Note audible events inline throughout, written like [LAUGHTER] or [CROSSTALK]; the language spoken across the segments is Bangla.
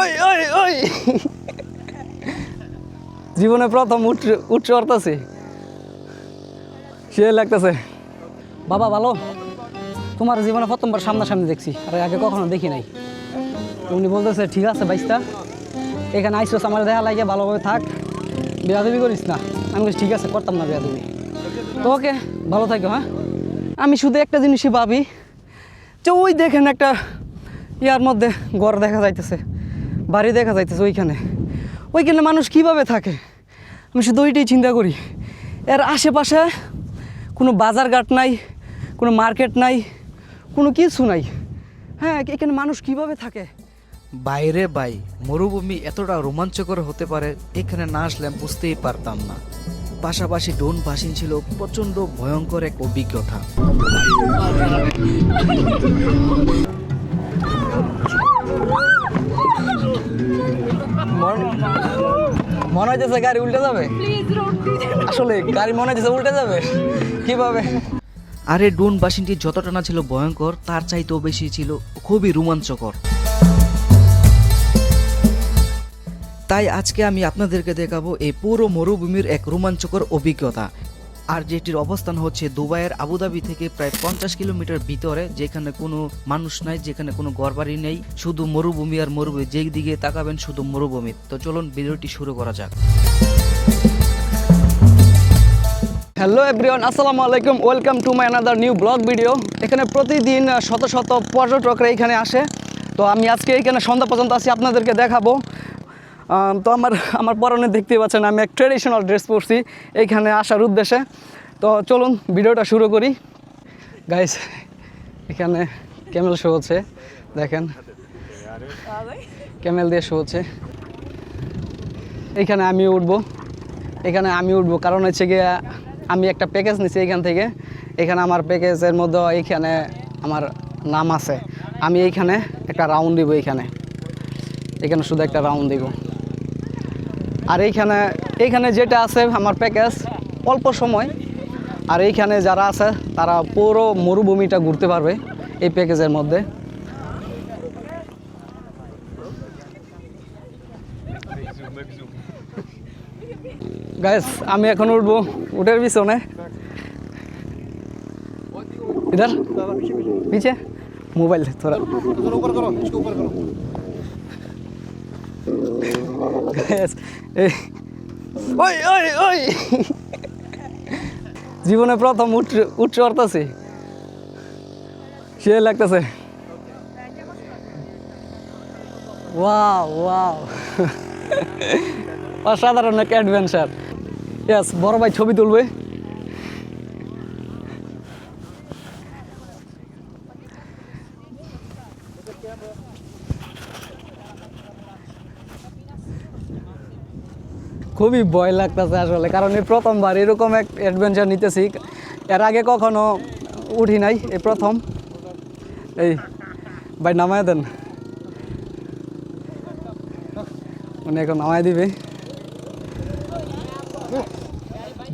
ওই ওই ওই। জীবনে প্রথম উঠ উঠতে পারতেছি সে লাগতেছে। বাবা, ভালো? তোমার জীবনে প্রথমবার সামনাসামনি দেখছি, আর আগে কখনো দেখি নাই। উনি বলতেছে, ঠিক আছে বাইশটা, এখানে আইসোস, আমার দেখা লাগে ভালোভাবে থাক। বেয়াদবি করিস না। আমি ঠিক আছে, করতাম না বেয়াদবি। তো ওকে, ভালো থাকো হ্যাঁ? আমি শুধু একটা জিনিসই ভাবি, যে ওই দেখেন একটা ইয়ার মধ্যে ঘর দেখা যাইতেছে। বাড়ি দেখা যাইতেছে ওইখানে। ওইখানে মানুষ কীভাবে থাকে? আমি শুধু ওইটাই চিন্তা করি। এর আশেপাশে কোনো বাজারঘাট নাই, কোনো মার্কেট নাই, কোনো কিছু নাই। হ্যাঁ এখানে মানুষ কীভাবে থাকে? বাইরে বাই মরুভূমি এতটা রোমাঞ্চকর হতে পারে, এখানে না আসলে বুঝতেই পারতাম না। পাশাপাশি ডোন বাসিন ছিল প্রচণ্ড ভয়ঙ্কর এক অভিজ্ঞতা। মন- হইতেছে গাড়ি উল্টে যাবে? আসলে গাড়ি মনে হইতেছে উল্টে যাবে। কীভাবে? আর ডোন বাসিনটি যতটা না ছিল ভয়ঙ্কর, তার চাইতেও বেশি ছিল খুবই রোমাঞ্চকর। তাই আজকে আমি আপনাদেরকে দেখাবো এই পুরো মরুভূমির এক রোমাঞ্চকর অভিজ্ঞতা। আর যেটির অবস্থান হচ্ছে দুবাইয়ের আবুধাবি থেকে প্রায় পঞ্চাশ কিলোমিটার ভিতরে, যেখানে কোনো মানুষ নাই, যেখানে কোনো ঘরবাড়ি নেই, শুধু মরুভূমি আর মরুভূমি। যেই দিকে তাকাবেন, শুধু মরুভূমি। তো চলুন ভিডিওটি শুরু করা যাক। হ্যালো এভরিওয়ান আসসালামু আলাইকুম। Welcome to my another new blog video এখানে প্রতিদিন, শত শত পর্যটকরা এখানে আসে। তো আমি আজকে এখানে সন্ধ্যা পর্যন্ত আছি, আপনাদেরকে দেখাবো। তো আমার আমার পরনে দেখতে পাচ্ছেন, আমি এক ট্রেডিশনাল ড্রেস পরছি এইখানে আসার উদ্দেশ্যে। তো চলুন, ভিডিওটা শুরু করি। গাইস এখানে ক্যামেল শো হচ্ছে, দেখেন। ক্যামেল দিয়ে শো হচ্ছে। এইখানে আমি উঠবো। এখানে আমি উঠবো, কারণ হচ্ছে গিয়ে আমি একটা প্যাকেজ নিছি এখান থেকে। এখানে আমার প্যাকেজের মধ্যে এইখানে আমার নাম আছে। আমি এইখানে একটা রাউন্ড দিব এইখানে এখানে শুধু একটা রাউন্ড দিব। আর এইখানে এইখানে যেটা আছে আমার প্যাকেজ অল্প সময় আর এইখানে যারা আছে তারা পুরো মরুভূমিটা ঘুরতে পারবে এই প্যাকেজের মধ্যে গাইস আমি এখন উঠবো উঠের পিছনে इधर पीछे मोबाइल थोड़ा Guys, এই [LAUGHS] ওই ওই ওই। জীবনে প্রথম উচ্চ পারতাছি। সে লাগতেছে। Wow wow. অসাধারণ এক অ্যাডভেঞ্চার ইয়াস বড় ভাই ছবি তুলবে। খুবই ভয় লাগতেছে আসলে, কারণ এই প্রথমবার এরকম এক অ্যাডভেঞ্চার নিতেছি। এর আগে কখনো উঠি নাই, এই প্রথম। এই, ভাই নামায় দেন। মানে এখন নামায় দিবে।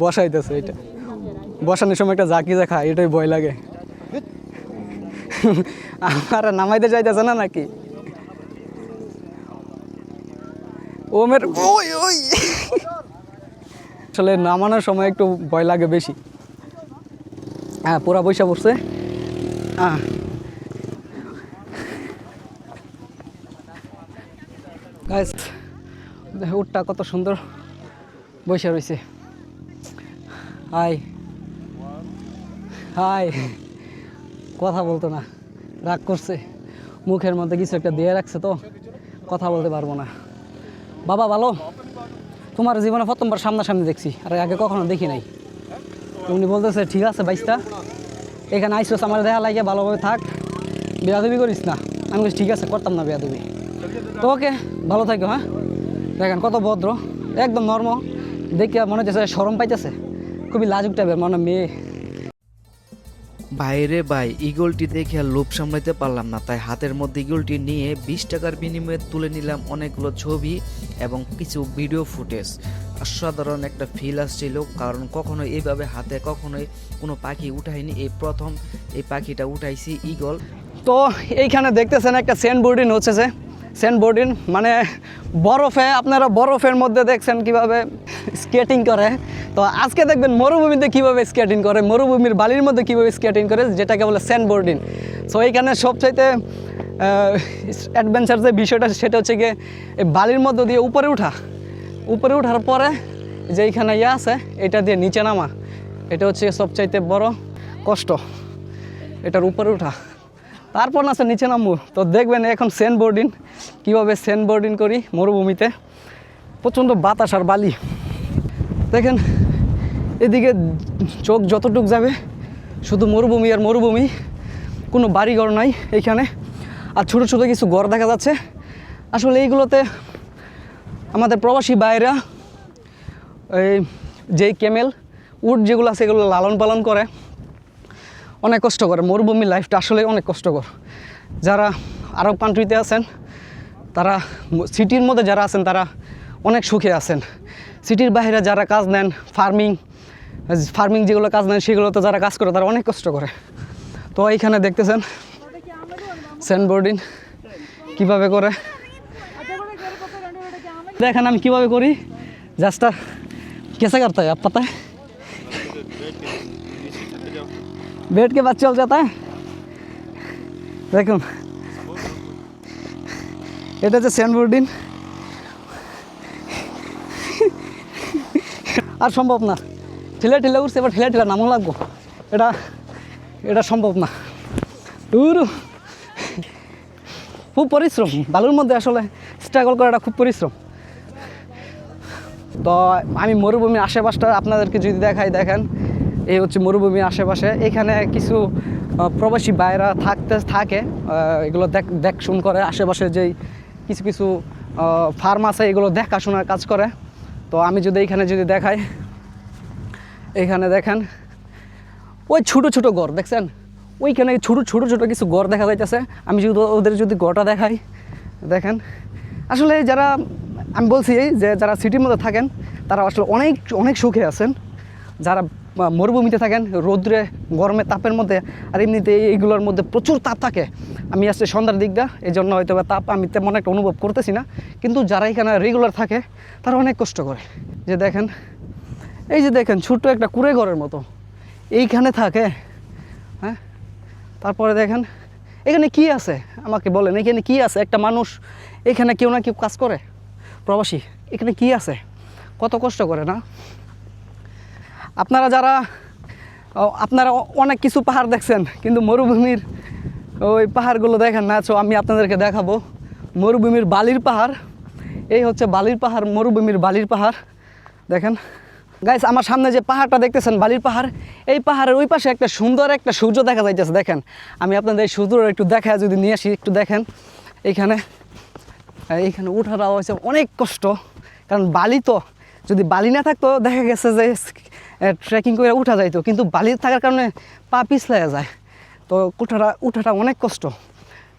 বসাইতেছে এটা। বসানোর সময় একটা জাকি খায় এটাই ভয় লাগে। আমার নামাইতে চাইতেছে না নাকি? ওমের ওই ওই। আসলে নামানোর সময় একটু ভয় লাগে বেশি। হ্যাঁ পুরা পয়সা পড়ছে হ্যাঁ উটটা কত সুন্দর বসে রয়েছে হাই হাই কথা বলতো না, রাগ করছে। মুখের মধ্যে কিছু একটা দিয়ে রাখছে তো, কথা বলতে পারব না। বাবা, ভালো? তোমার জীবনে প্রথমবার সামনাসামনি দেখছি, আর আগে কখনো দেখি নাই। উনি বলতেছে, ঠিক আছে বাইশটা, এখানে আইসোস, আমার দেখা লাগে ভালোভাবে থাক, বেয়াদবি করিস না। আমি বলছি, ঠিক আছে, করতাম না বেয়াদবি। তো ওকে, ভালো থাকো হ্যাঁ? দেখেন কত ভদ্র, একদম নর্ম দেখে মনে হচ্ছে সরম পাইতেছে। খুবই লাজুক টাইপের মানে মেয়ে। বাইরে ভাই ইগলটি দেখে আর লোভ সামলাইতে পারলাম না, তাই হাতের মধ্যে ইগলটি নিয়ে বিশ টাকার বিনিময়ে তুলে নিলাম অনেকগুলো ছবি এবং কিছু ভিডিও ফুটেজ। অসাধারণ একটা ফিল আসছিল, কারণ কখনো এইভাবে হাতে কখনোই কোনো পাখি উঠাইনি এই প্রথম এই পাখিটা উঠাইছি ইগল। তো এইখানে দেখতেছেন একটা সেন্ট বোর্ডিং হচ্ছে বোর্ডিন? মানে বরফে, আপনারা বরফের মধ্যে দেখছেন কীভাবে স্কেটিং করে। তো আজকে দেখবেন মরুভূমিতে কীভাবে স্কেটিং করে, মরুভূমির বালির মধ্যে কীভাবে স্কেটিং করে, যেটাকে বলে সেন্ট বোর্ডিন। সো এইখানে সবচাইতে অ্যাডভেঞ্চার যে বিষয়টা, সেটা হচ্ছে গিয়ে বালির মধ্যে দিয়ে উপরে উঠা। উপরে উঠার পরে যে এইখানে ইয়ে আছে, এটা দিয়ে নিচে নামা। এটা হচ্ছে সবচাইতে বড় কষ্ট। এটার উপরে ওঠা তারপর না নিচে নামবো। তো দেখবেন এখন সেন বোর্ডিং কীভাবে সেন বোর্ডিং করি মরুভূমিতে। প্রচণ্ড বাতাস আর বালি। দেখেন, এদিকে চোখ যতটুক যাবে, শুধু মরুভূমি আর মরুভূমি, কোনো বাড়িঘর নাই এইখানে আর ছোটো ছোটো কিছু ঘর দেখা যাচ্ছে। আসলে এইগুলোতে আমাদের প্রবাসী বাইরা এই যেই কেমেল উট যেগুলো আছে এগুলো লালন পালন করে। অনেক কষ্টকর। মরুভূমি লাইফটা আসলে অনেক কষ্টকর। যারা আরব কান্ট্রিতে আছেন, তারা সিটির মধ্যে যারা আছেন, তারা অনেক সুখে আছেন। সিটির বাইরে যারা কাজ নেন ফার্মিং ফার্মিং যেগুলো কাজ নেন সেগুলো তো যারা কাজ করে, তারা অনেক কষ্ট করে। তো এইখানে দেখতেছেন স্যান্ডবোর্ডিং কীভাবে করে। দেখেন আমি কীভাবে করি। জাস্টার কেসে কাটতে হয় আপাতায় बैठ के बात चल जाता है দেখুন এটা হচ্ছে স্যান্ডবোর্ডিং আর সম্ভব না ঠেলে ঠেলে উঠছে এবার ঠেলে ঠেলে নামও লাগবো এটা এটা সম্ভব না দূর খুব পরিশ্রম বালুর মধ্যে আসলে স্ট্রাগল করাটা খুব পরিশ্রম তো আমি মরুভূমির আশেপাশটা আপনাদেরকে যদি দেখাই দেখেন এই হচ্ছে মরুভূমির আশেপাশে। এখানে কিছু প্রবাসী বাইরা থাকতে, থাকে এগুলো দেখ, দেখশুন করে। আশেপাশে যেই কিছু কিছু ফার্ম আছে, এগুলো দেখাশোনার কাজ করে। তো আমি যদি এইখানে যদি দেখাই, এখানে দেখেন, ওই ছোটো ছোটো ঘর, দেখছেন? ওইখানে ছোটো ছোটো ছোটো কিছু ঘর দেখা যাইতেছে। আমি যদি ওদের যদি ঘরটা দেখাই, দেখেন, আসলে যারা, আমি বলছি যে যারা সিটির মধ্যে থাকেন, তারা আসলে অনেক অনেক সুখে আছেন। যারা মরুভূমিতে থাকেন, রৌদ্রে, গরমে, তাপের মধ্যে, আর এমনিতে এইগুলোর মধ্যে প্রচুর তাপ থাকে। আমি আসছে সন্ধ্যার দিকটা এই জন্য হয়তো তাপ আমি তেমন একটা অনুভব করতেছি না। কিন্তু যারা এখানে রেগুলার থাকে, তারা অনেক কষ্ট করে। যে দেখেন, এই যে দেখেন, ছোট্ট একটা কুড়ে ঘরের মতো। এইখানে থাকে হ্যাঁ? তারপরে দেখেন, এখানে কি আছে? আমাকে বলেন, এখানে কি আছে? একটা মানুষ, এখানে কেউ না কেউ কাজ করে? প্রবাসী, এখানে কি আছে? কত কষ্ট করে না? আপনারা যারা আপনারা অনেক কিছু পাহাড় দেখছেন, কিন্তু মরুভূমির ওই পাহাড়গুলো দেখেন না তো আমি আপনাদেরকে দেখাবো। মরুভূমির বালির পাহাড়, এই হচ্ছে বালির পাহাড়, মরুভূমির বালির পাহাড়, দেখেন। গাইস আমার সামনে যে পাহাড়টা দেখতেছেন, বালির পাহাড়, এই পাহাড়ের ওই পাশে একটা সুন্দর একটা সূর্য দেখা যাইতেছে, দেখেন। আমি আপনাদের এই সূর্য একটু দেখা যদি নিয়ে আসি, একটু দেখেন। এইখানে এইখানে ওঠাটা হয়েছে অনেক কষ্ট, কারণ বালি তো, যদি বালি না থাকতো, দেখা গেছে যে ট্রেকিং করে উঠা যাইতো কিন্তু বালি থাকার কারণে পা পিছলাইয়া যায়। তো উঠাটা উঠাটা অনেক কষ্ট।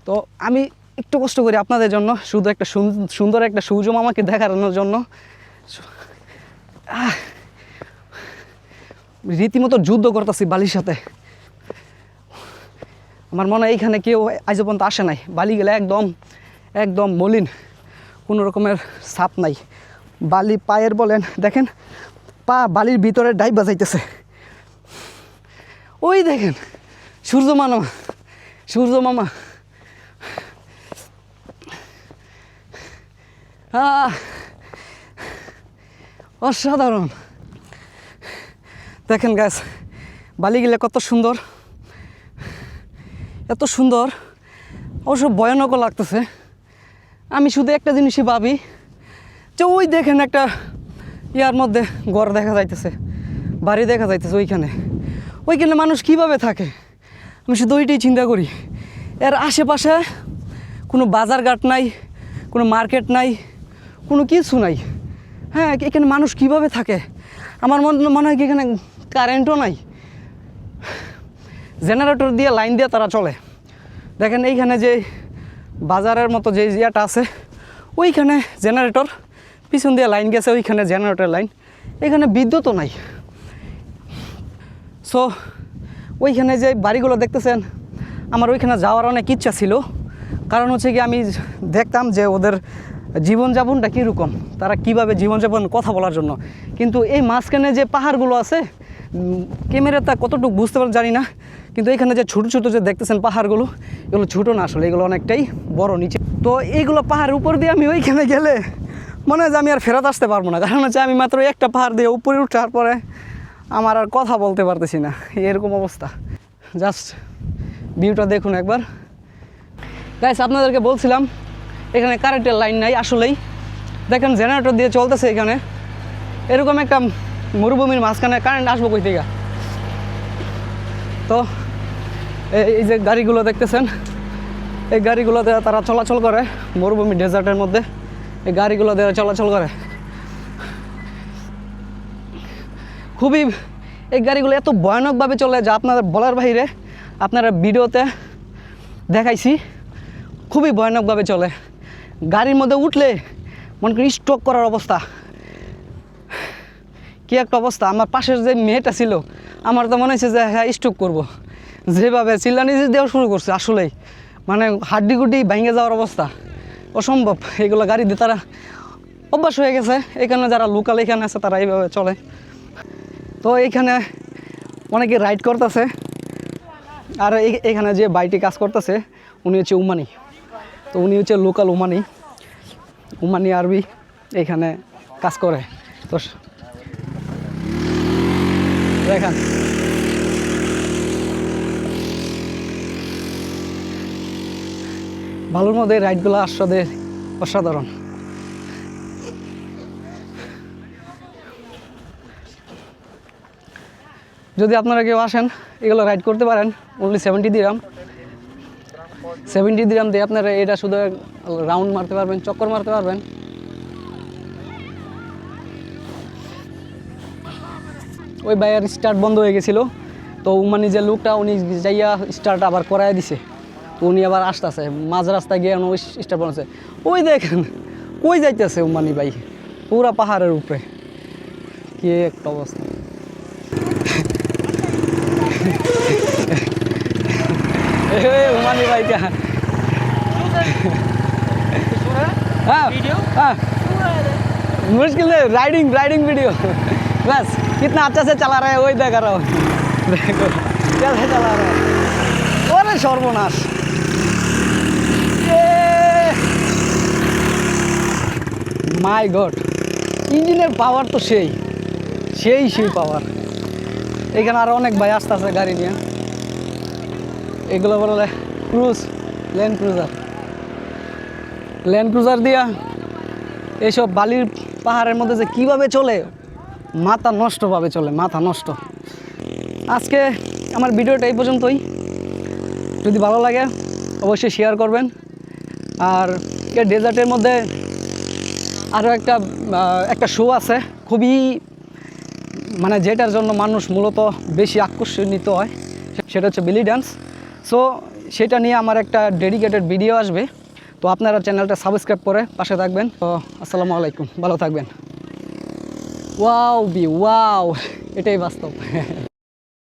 তো আমি একটু কষ্ট করি আপনাদের জন্য, শুধু একটা সুন- সুন্দর একটা সূর্য মামাকে দেখানোর জন্য। রীতিমতো যুদ্ধ করতেছি বালির সাথে। আমার মনে হয় এইখানে কেউ আজ পর্যন্ত আসে নাই। বালি গেলে একদম একদম মলিন, কোনো রকমের ছাপ নাই। বালি পায়ের বলেন, দেখেন পা বালির ভিতরে ডাইব বাজাইতেছে। ওই দেখেন, সূর্য মামা সূর্য মামা। অসাধারণ। দেখেন গাছ বালি গেলে কত সুন্দর। এত সুন্দর। অবশ্য ভয়ানকও লাগতেছে। আমি শুধু একটা জিনিসই ভাবি, যে ওই দেখেন একটা ইয়ার মধ্যে ঘর দেখা যাইতেছে, বাড়ি দেখা যাইতেছে ওইখানে। ওইখানে মানুষ কীভাবে থাকে? আমি শুধু ওইটাই চিন্তা করি। এর আশেপাশে কোনো বাজার ঘাট নাই, কোনো মার্কেট নাই, কোনো কিছু নাই। হ্যাঁ এখানে মানুষ কীভাবে থাকে? আমার মনে মনে হয় কি এখানে কারেন্টও নাই। জেনারেটর দিয়ে লাইন দিয়ে তারা চলে। দেখেন এইখানে যে বাজারের মতো যে ইয়েটা আছে, ওইখানে জেনারেটর পিছন দিয়ে লাইন গেছে ওইখানে জেনারেটর লাইন এখানে বিদ্যুৎও নাই। সো ওইখানে যে বাড়িগুলো দেখতেছেন আমার ওইখানে যাওয়ার অনেক ইচ্ছা ছিল। কারণ হচ্ছে কি আমি দেখতাম যে ওদের জীবনযাপনটা কীরকম তারা কীভাবে জীবনযাপন কথা বলার জন্য। কিন্তু এই মাঝখানে যে পাহাড়গুলো আছে উম, ক্যামেরাতে কতটুকু বুঝতে পারেন জানি না। কিন্তু এখানে যে ছোটো ছোটো যে দেখতেছেন পাহাড়গুলো এগুলো ছোটো না আসলে এগুলো অনেকটাই বড় নিচে। তো এইগুলো পাহাড়ের উপর দিয়ে আমি ওইখানে গেলে মনে হয় যে আমি আর ফেরত আসতে পারব না, কারণ হচ্ছে আমি মাত্র একটা পাহাড় দিয়ে উপরে উঠার পরে আমার আর কথা বলতে পারতেছি না, এরকম অবস্থা। জাস্ট ভিউটা দেখুন একবার। গাইস আপনাদেরকে বলছিলাম, এখানে কারেন্টের লাইন নাই আসলেই। দেখেন জেনারেটর দিয়ে চলতেছে এখানে। এরকম একটা মরুভূমির মাঝখানে কারেন্ট আসব কই থেকে? তো এই- যে গাড়িগুলো দেখতেছেন, এই গাড়িগুলোতে তারা চলাচল করে মরুভূমি ডেজার্টের মধ্যে। এই গাড়িগুলো দিয়ে চলাচল করে। খুবই, এই গাড়িগুলো এত ভয়ানকভাবে চলে যা আপনাদের বলার বাইরে আপনারা ভিডিওতে দেখাইছি, খুবই ভয়ানকভাবে চলে। গাড়ির মধ্যে উঠলে মনে করি স্ট্রোক করার অবস্থা। কি একটা অবস্থা, আমার পাশের যে মেয়েটা ছিল, আমার তো মনে হচ্ছে যে হ্যাঁ স্ট্রোক করব। যেভাবে চিল্লানি দেওয়া শুরু করছে, আসলেই। মানে হাড্ডি গুড্ডি ভেঙে যাওয়ার অবস্থা। অসম্ভব। এগুলো গাড়ি দিয়ে তারা অভ্যাস হয়ে গেছে। এখানে যারা লোকাল এখানে আছে, তারা এইভাবে চলে। তো এইখানে অনেকে রাইড করতেছে। আর এখানে যে বাইটি কাজ করতেছে, উনি হচ্ছে উমানি। তো উনি হচ্ছে লোকাল উমানি। উমানি আরবি এখানে কাজ করে। তো দেখেন। ভালোর মধ্যে রাইডগুলো আসলে অসাধারণ। যদি আপনারা কেউ আসেন, এগুলো রাইড করতে পারেন only seventy dirham seventy dirham দিয়ে আপনারা এটা শুধু রাউন্ড মারতে পারবেন, চক্কর মারতে পারবেন। ওই বাইয়ের স্টার্ট বন্ধ হয়ে গেছিল, তো মানে যে লোকটা উনি যাইয়া স্টার্ট আবার করাই দিছে। তো উনি আবার আসতেছে মাঝ রাস্তায় গিয়ে ওই স্টার্ট বানাচ্ছে ওই দেখেন কই যাইতেছে উমানি ভাই পুরা পাহাড়ের উপরে কি একটা অবস্থা ए उमानी भाई क्या हाँ हाँ मुश्किल है राइडिंग राइडिंग वीडियो बस कितना अच्छा से चला रहा है वही देख रहा हूँ देखो कैसे चला रहा है अरे সর্বনাশ মাই গড, ইঞ্জিনের পাওয়ার তো সেই সেই সেই পাওয়ার এখানে আরও অনেক ভাই আসতে আছে গাড়ি নিয়ে। এগুলো বলে cruise Land Cruiser Land Cruiser দিয়া এইসব বালির পাহাড়ের মধ্যে যে কীভাবে চলে, মাথা নষ্টভাবে চলে, মাথা নষ্ট। আজকে আমার ভিডিওটা এই পর্যন্তই। যদি ভালো লাগে, অবশ্যই শেয়ার করবেন। আর এই ডেজার্টের মধ্যে আরও একটা একটা শো আছে। খুবই মানে যেটার জন্য মানুষ মূলত বেশি আকর্ষণিত হয়, সেটা হচ্ছে বিলি ডান্স সো সেটা নিয়ে আমার একটা ডেডিকেটেড ভিডিও আসবে। তো আপনারা চ্যানেলটা সাবস্ক্রাইব করে পাশে থাকবেন। তো, আসসালামু আলাইকুম। ভালো থাকবেন। ওয়াও বি ওয়াও এটাই বাস্তব। [LAUGHS]